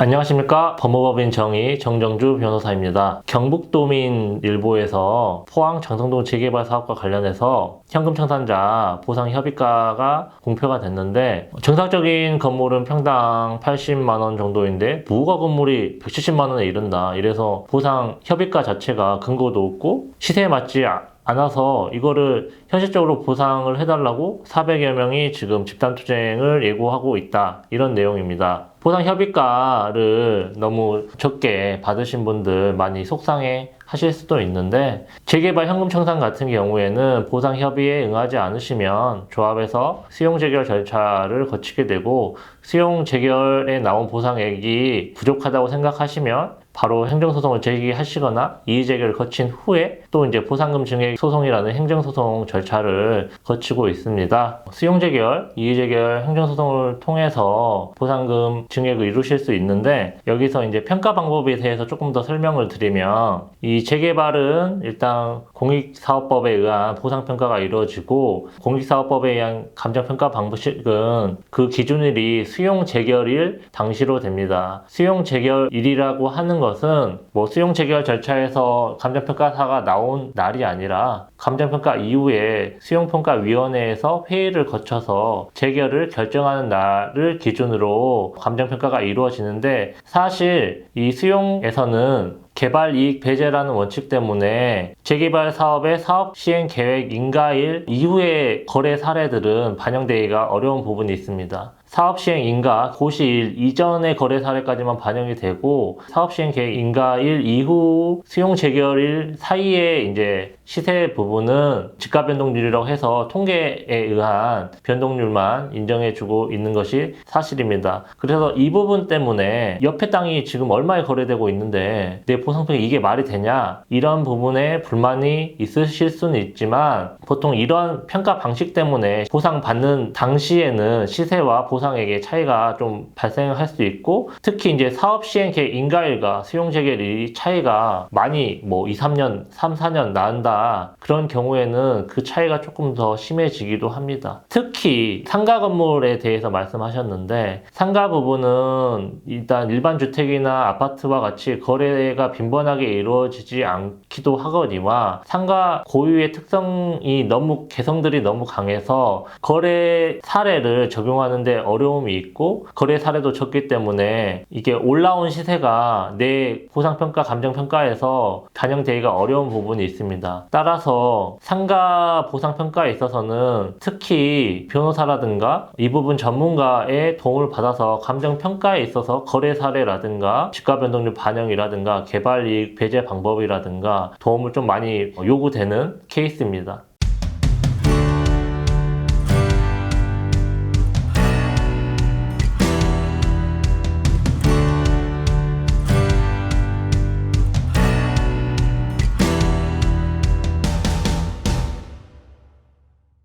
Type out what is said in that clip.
안녕하십니까 법무법인 정의 정정주 변호사입니다. 경북도민 일보에서 포항 장성동 재개발 사업과 관련해서 현금 청산자 보상 협의가가 공표가 됐는데 정상적인 건물은 평당 80만 원 정도인데 무허가 건물이 170만 원에 이른다. 이래서 보상 협의가 자체가 근거도 없고 시세에 맞지 아- 않아서 이거를 현실적으로 보상을 해달라고 400여 명이 지금 집단 투쟁을 예고하고 있다. 이런 내용입니다. 보상 협의가를 너무 적게 받으신 분들 많이 속상해 하실 수도 있는데 재개발 현금 청산 같은 경우에는 보상 협의에 응하지 않으시면 조합에서 수용 재결 절차를 거치게 되고 수용 재결에 나온 보상액이 부족하다고 생각하시면 바로 행정소송을 제기하시거나 이의제결을 거친 후에 또 이제 보상금 증액 소송이라는 행정소송 절차를 거치고 있습니다. 수용재결, 이의제결 행정소송을 통해서 보상금 증액을 이루실 수 있는데 여기서 이제 평가 방법에 대해서 조금 더 설명을 드리면 이 재개발은 일단 공익사업법에 의한 보상평가가 이루어지고 공익사업법에 의한 감정평가 방식은 그 기준일이 수용재결일 당시로 됩니다. 수용재결일이라고 하는 것은 뭐 수용재결 절차에서 감정평가사가 나온 날이 아니라 감정평가 이후에 수용평가위원회에서 회의를 거쳐서 재결을 결정하는 날을 기준으로 감정평가가 이루어지는데 사실 이 수용에서는 개발 이익 배제라는 원칙 때문에 재개발 사업의 사업 시행 계획 인가일 이후의 거래 사례들은 반영되기가 어려운 부분이 있습니다. 사업 시행 인가 고시일 이전의 거래 사례까지만 반영이 되고 사업 시행 계획 인가일 이후 수용 재결일 사이에 이제 시세 부분은 집가 변동률이라고 해서 통계에 의한 변동률만 인정해주고 있는 것이 사실입니다. 그래서 이 부분 때문에 옆에 땅이 지금 얼마에 거래되고 있는데 내 보상평이 이게 말이 되냐 이런 부분에 불만이 있으실 수는 있지만 보통 이런 평가 방식 때문에 보상 받는 당시에는 시세와 보상 액의 차이가 좀 발생할 수 있고 특히 이제 사업 시행 계획 인가일과 수용 재결이 차이가 많이 뭐 2, 3년, 3, 4년 난다 그런 경우에는 그 차이가 조금 더 심해지기도 합니다. 특히 상가 건물에 대해서 말씀하셨는데 상가 부분은 일단 일반 주택이나 아파트와 같이 거래가 빈번하게 이루어지지 않기도 하거니와 상가 고유의 특성이 너무 개성들이 너무 강해서 거래 사례를 적용하는데 어려움이 있고 거래 사례도 적기 때문에 이게 올라온 시세가 내 보상평가 감정평가에서 반영되기가 어려운 부분이 있습니다. 따라서 상가 보상평가에 있어서는 특히 변호사라든가 이 부분 전문가의 도움을 받아서 감정평가에 있어서 거래 사례라든가 집가 변동률 반영이라든가 개발 이익 배제 방법이라든가 도움을 좀 많이 요구되는 케이스입니다.